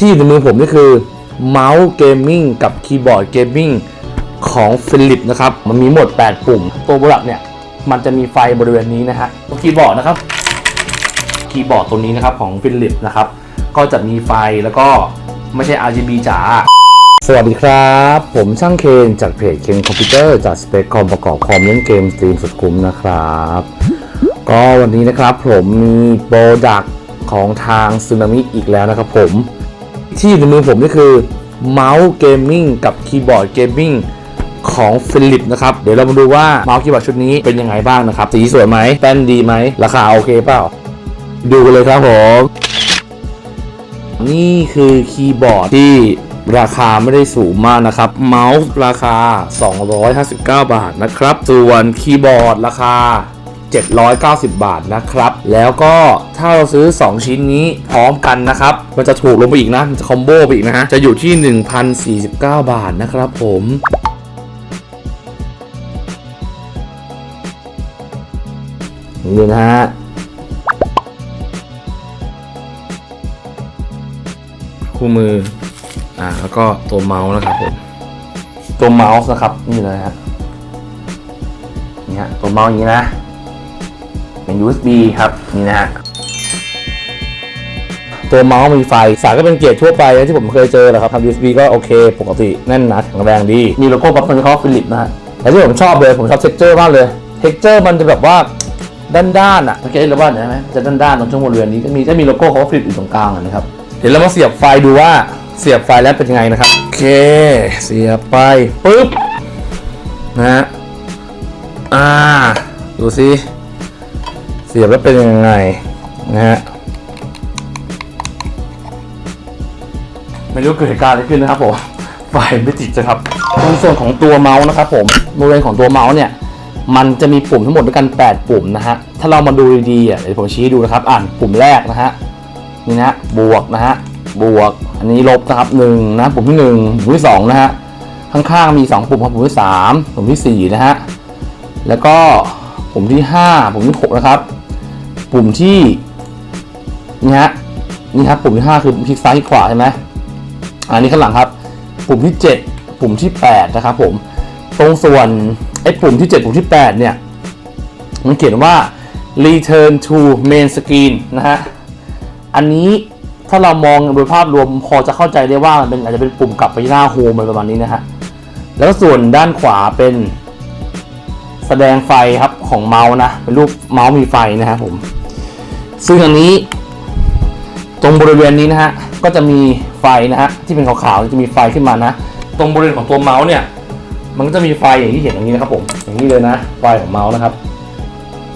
ที่อยู่ในมือผมนี่คือเมาส์เกมมิ่งกับคีย์บอร์ดเกมมิ่งของฟิลิปนะครับ มันมีหมด 8 ปุ่ม ตัวโปรดักเนี่ยมันจะมีไฟบริเวณนี้นะฮะตัวคีย์บอร์ดนะครับ คีย์บอร์ดตัวนี้นะครับของฟิลิปนะครับ ก็จะมีไฟแล้วก็ไม่ใช่ RGB จ๋า สวัสดีครับ ผมช่างเคนจากเพจเคนคอมพิวเตอร์จากสเปคคอมประกอบคอมเล่นเกมสตรีมสุดคุ้มนะครับ ก็วันนี้นะครับผมมีโปรดักของทางซึนามิอีกแล้วนะครับผม ที่อยู่ในมือผมนี่คือเมาส์เกมมิ่งกับคีย์บอร์ดเกมมิ่งของฟิลิปนะครับ เดี๋ยวเรามาดูว่าเมาส์คีย์บอร์ดชุดนี้เป็นยังไงบ้างนะครับ สีสวยไหมแป้นดีไหม ราคาโอเคเปล่า ดูกันเลยครับผม นี่คือคีย์บอร์ดที่ราคาไม่ได้สูงมากนะครับ เมาส์ราคา 259 บาทนะครับ ส่วนคีย์บอร์ดราคา 790 บาทนะครับ แล้วก็ถ้าเราซื้อ 2 ชิ้นนี้พร้อมกันนะครับ มันจะถูกลงไปอีกนะ มันจะคอมโบไปอีกนะฮะ จะอยู่ที่ 1,049 บาทนะครับผมนี่นะฮะคู่มือ อ่า แล้วก็ตัวเมาส์นะครับผม ตัวเมาส์นะครับ นี่เลยฮะเนี่ฮะตัวเมาส์อย่างนี้นะ เป็น USB ครับนี่นะฮะตัวเมาส์มีไฟ สายก็เป็นเกียร์ทั่วไปนะที่ผมเคยเจอแหละครับทำ USB ก็โอเค ปกติแน่นหนาแข็งแรงดี มีโลโก้ปั๊บมันเขาฟิลิปนะฮะแต่ที่ผมชอบเลย ผมชอบเท็กเจอร์มากเลย เท็กเจอร์มันจะแบบว่าด้านๆอะสังเกตหรือว่าเห็นไหมจะด้านๆตรงช่วงบริเวณนี้ก็มีจะมีโลโก้เขาฟิลิปอยู่ตรงกลางอะนะครับ เดี๋ยวเรามาเสียบไฟดูว่าเสียบไฟแล้วเป็นยังไงนะครับ โอเค เสียบไปปุ๊บนะฮะอ่า ดูสิ เสียบแล้วเป็นยังไงนะฮะไม่รู้เกิดเหตุการณ์อะไรขึ้นนะครับผมไฟไม่ติดนะครับตรงส่วนของตัวเมาส์นะครับผมบริเวณของตัวเมาส์เนี่ยมันจะมีปุ่มทั้งหมดด้วยกัน 8 ปุ่มนะฮะ ถ้าเรามาดูดีๆอะเดี๋ยวผมชี้ให้ดูนะครับ อ่านปุ่มแรกนะฮะ นี่นะบวกนะฮะ บวก อันนี้ลบนะครับหนึ่งนะ ปุ่มที่หนึ่งปุ่มที่สองนะฮะ ข้างๆมีสองปุ่มครับปุ่มที่สามปุ่มที่สี่นะฮะ แล้วก็ปุ่มที่ห้าปุ่มที่หกนะครับ ปุ่มที่นี่ฮะนี่ครับปุ่มที่ห้าคือคลิกซ้ายคลิกขวาใช่ไหมอันนี้ข้างหลังครับ ปุ่มที่เจ็ดปุ่มที่แปดนะครับผม ตรงส่วนไอ้ปุ่มที่ 7 ปุ่มที่ 8 เนี่ย มันเขียนว่า return to main screen นะฮะ อันนี้ถ้าเรามองโดยภาพรวมพอจะเข้าใจได้ว่ามันเป็นอาจจะเป็นปุ่มกลับไปหน้าโฮมอะไรประมาณนี้นะฮะ แล้วส่วนด้านขวาเป็นแสดงไฟครับของเมาส์นะ เป็นรูปเมาส์มีไฟนะครับผม ซึ่งอันนี้ ตรงบริเวณนี้นะฮะก็จะมีไฟนะฮะที่เป็นขาวๆจะมีไฟขึ้นมานะตรงบริเวณของตัวเมาส์เนี่ย มันก็จะมีไฟอย่างที่เห็นอย่างนี้นะครับผมอย่างนี้เลยนะไฟของเมาส์นะครับ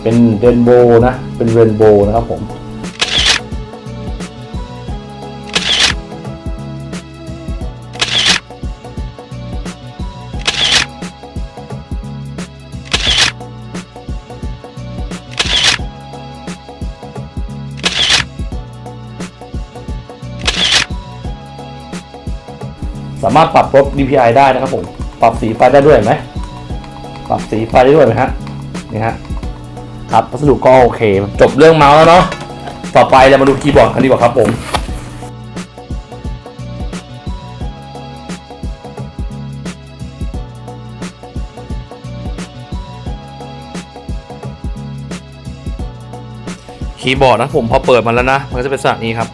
เป็นเรนโบว์นะเป็นเรนโบว์นะครับผม สามารถปรับลด DPI ได้นะครับผม ปรับสีไฟได้ด้วยไหม ปรับสีไฟได้ด้วยไหมฮะ นี่ฮะ ครับวัสดุก็โอเค จบเรื่องเมาส์แล้วเนาะ ต่อไปเรามาดูคีย์บอร์ดกันดีกว่าครับผมคีย์บอร์ดนะผมพอเปิดมาแล้วนะ มันก็จะเป็นสักนี้ครับ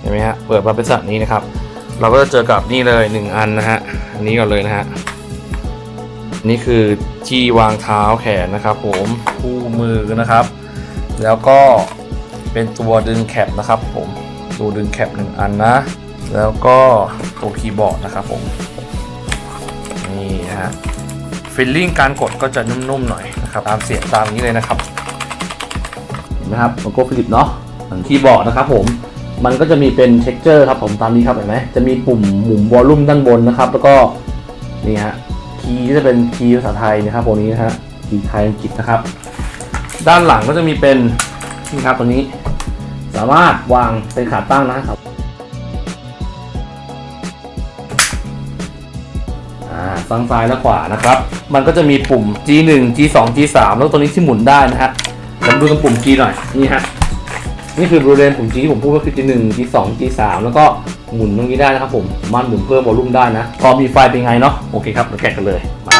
เห็นไหมฮะ เปิดมาเป็นสักนี้นะครับ เราก็จะเจอกับนี่เลยหนึ่งอันนะฮะอันนี้ก่อนเลยนะฮะนี่คือที่วางเท้าแขนนะครับ ผมคู่มือนะครับ แล้วก็เป็นตัวดึงแคปนะครับ ผมตัวดึงแคปหนึ่งอันนะ แล้วก็ตัวคีย์บอร์ดนะครับ ผมนี่ฮะฟิลลิ่งการกดก็จะนุ่มๆหน่อยนะครับตามเสียงตามนี้เลยนะครับเห็นไหมครับโลโก้ฟิลิปเนาะคีย์บอร์ดนะครับผม มันก็จะมีเป็นเท็กเจอร์ครับผมตามนี้ครับเห็นไหมจะมีปุ่มหมุนวอลลุ่มด้านบนนะครับ แล้วก็นี่ฮะคีย์ก็จะเป็นคีย์ภาษาไทยนะครับตัวนี้นะฮะคีย์ไทยอังกฤษนะครับ ด้านหลังก็จะมีเป็นนี่ครับตัวนี้ สามารถวางเป็นขาตั้งนะครับอ่าฝั่งซ้ายและขวานะครับ มันก็จะมีปุ่ม G1 G2 G3 แล้วตัวนี้ที่หมุนได้นะฮะผมดูตรงปุ่ม G หน่อย นี่ฮะ นี่คือบริเวณปุ่ม G ที่ผมพูดก็คือ G1 G2 G3 แล้วก็หมุนตรงนี้ได้นะครับผมมารถหมุนเพิ่มวอลลุ่มได้นะ พอมีไฟเป็นไงเนาะโอเคครับเดี๋ยวแกะกันเลยมา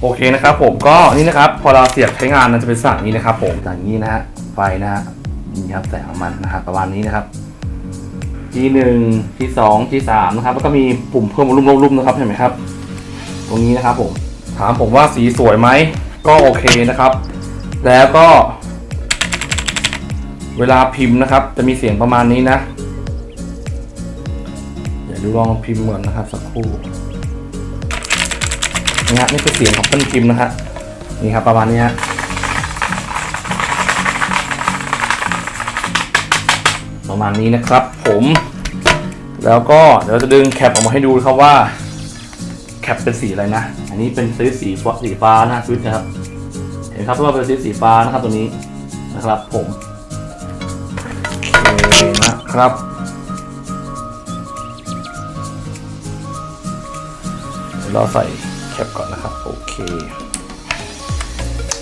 โอเคนะครับผมก็นี่นะครับพอเราเสียบใช้งานมันจะเป็นสั่งนี้นะครับผมอย่างนี้นะฮะไฟนะฮะนี่ครับแสงของมันนะครับประมาณนี้นะครับ G1 G2 G3 นะครับ แล้วก็มีปุ่มเพิ่มวอลลุ่มลดลุ่มนะครับเห็นไหมครับ ตรงนี้นะครับผม ถามผมว่าสีสวยไหม ก็โอเคนะครับ แล้วก็ เวลาพิมพ์นะครับ จะมีเสียงประมาณนี้นะ เดี๋ยวดูลองพิมพ์เหมือนนะครับ สักครู่นี่ฮะนี่คือเสียงของเครื่องพิมพ์นะฮะนี่ครับประมาณนี้ฮะ ประมาณนี้นะครับผมแล้วก็เดี๋ยวจะดึงแคปออกมาให้ดูครับว่าแคปเป็นสีอะไรนะ อันนี้เป็นซื้อสีฟ้าสีฟ้านะสวิตช์นะครับ เห็นครับว่าเป็นสีสีฟ้านะครับตัวนี้นะครับ ผมโอเคนะครับเดี๋ยวเราใส่แคปก่อนนะครับ โอเค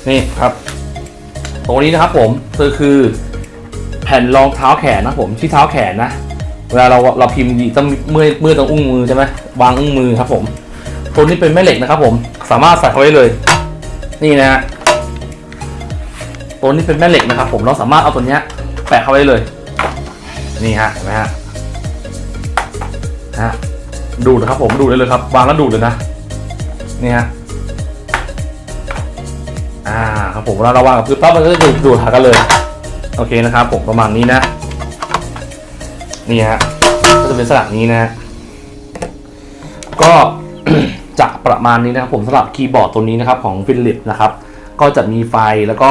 นี่ครับ ตรงนี้นะครับผมคือคือ แผ่นรองเท้าแขนนะผมที่เท้าแขนนะ เวลาเราเราพิมพ์ดีต้องเมื่อเมื่อยตรงอุ้งมือใช่ไหมวางอุ้งมือครับผมตัวนี้เป็นแม่เหล็กนะครับผมสามารถใส่เข้าไว้เลย นี่นะฮะตัวนี้เป็นแม่เหล็กนะครับ ผมเราสามารถเอาตัวเนี้ยแปะเข้าไว้เลย นี่ฮะเห็นไหมฮะฮะดูดนะครับผมดูดได้เลยครับ วางแล้วดูดเลยนะนี่ฮะอ่าครับผมเวลาเราวางกับพื้นปั๊บมันก็จะดูดดูดหากันเลย โอเคนะครับผมประมาณนี้นะ นี่ฮะก็จะเป็นสลักนี้นะ ก็จะประมาณนี้นะครับผมสำหรับคีย์บอร์ดตัวนี้นะครับของฟิลิปนะครับ ก็จะมีไฟแล้วก็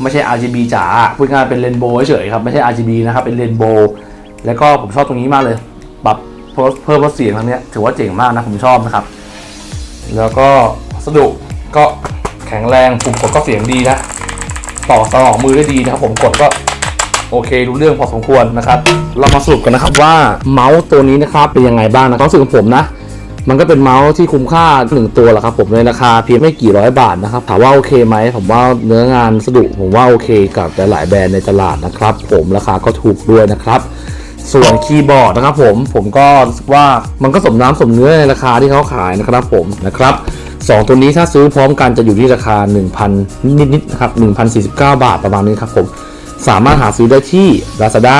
ไม่ใช่ RGB จ๋าพูดง่ายเป็นเรนโบว์เฉยครับ ไม่ใช่ RGB นะครับ เป็นเรนโบว์แล้วก็ผมชอบตรงนี้มากเลยปรับเพิ่มเพิ่มเสียงครั้งนี้ถือว่าเจ๋งมากนะผมชอบนะครับ แล้วก็วัสดุก็แข็งแรงปุ่มกดก็เสียงดีนะ ต่อสมองมือได้ดีนะครับผมกดก็โอเครู้เรื่องพอสมควรนะครับ เรามาสรุปกันนะครับว่าเมาส์ตัวนี้นะครับเป็นยังไงบ้างนะความรู้สึกของผมนะ มันก็เป็นเมาส์ที่คุ้มค่าหนึ่งตัวแหละครับผมในราคาเพียงไม่กี่ร้อยบาทนะครับถามว่าโอเคไหมผมว่าเนื้องานสะดุผมว่าโอเคกับหลายๆแบรนด์ในตลาดนะครับ ผมราคาก็ถูกด้วยนะครับส่วนคีย์บอร์ดนะครับผมผมก็รู้สึกว่ามันก็สมน้ำสมเนื้อในราคาที่เขาขายนะครับผมนะครับ สองตัวนี้ถ้าซื้อพร้อมกันจะอยู่ที่ราคา 1,000 นิดๆนะครับ1,049 บาทประมาณนี้ครับผม สามารถหาซื้อได้ที่ Lazada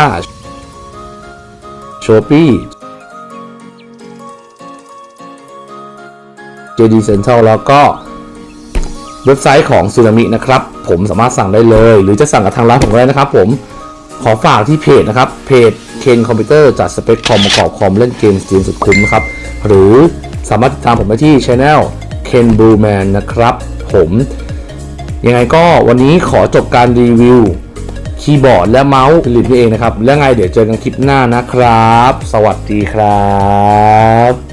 Shopee JD Central แล้วก็เว็บไซต์ของซูนามินะครับ ผมสามารถสั่งได้เลย หรือจะสั่งกับทางร้านผมก็ได้นะครับผมขอฝากที่เพจนะครับ เพจเคนคอมพิวเตอร์จัดสเปคคอมประกอบคอมเล่นเกมสตรีมสุดคุ้มนะครับ หรือสามารถติดตามผมได้ที่ช anel Ken Blue Man นะครับผมยังไงก็วันนี้ขอจบการรีวิวคีย์บอร์ดและเมาส์ผลิตนี่เองนะครับ แล้วไงเดี๋ยวเจอกันคลิปหน้านะครับ สวัสดีครับ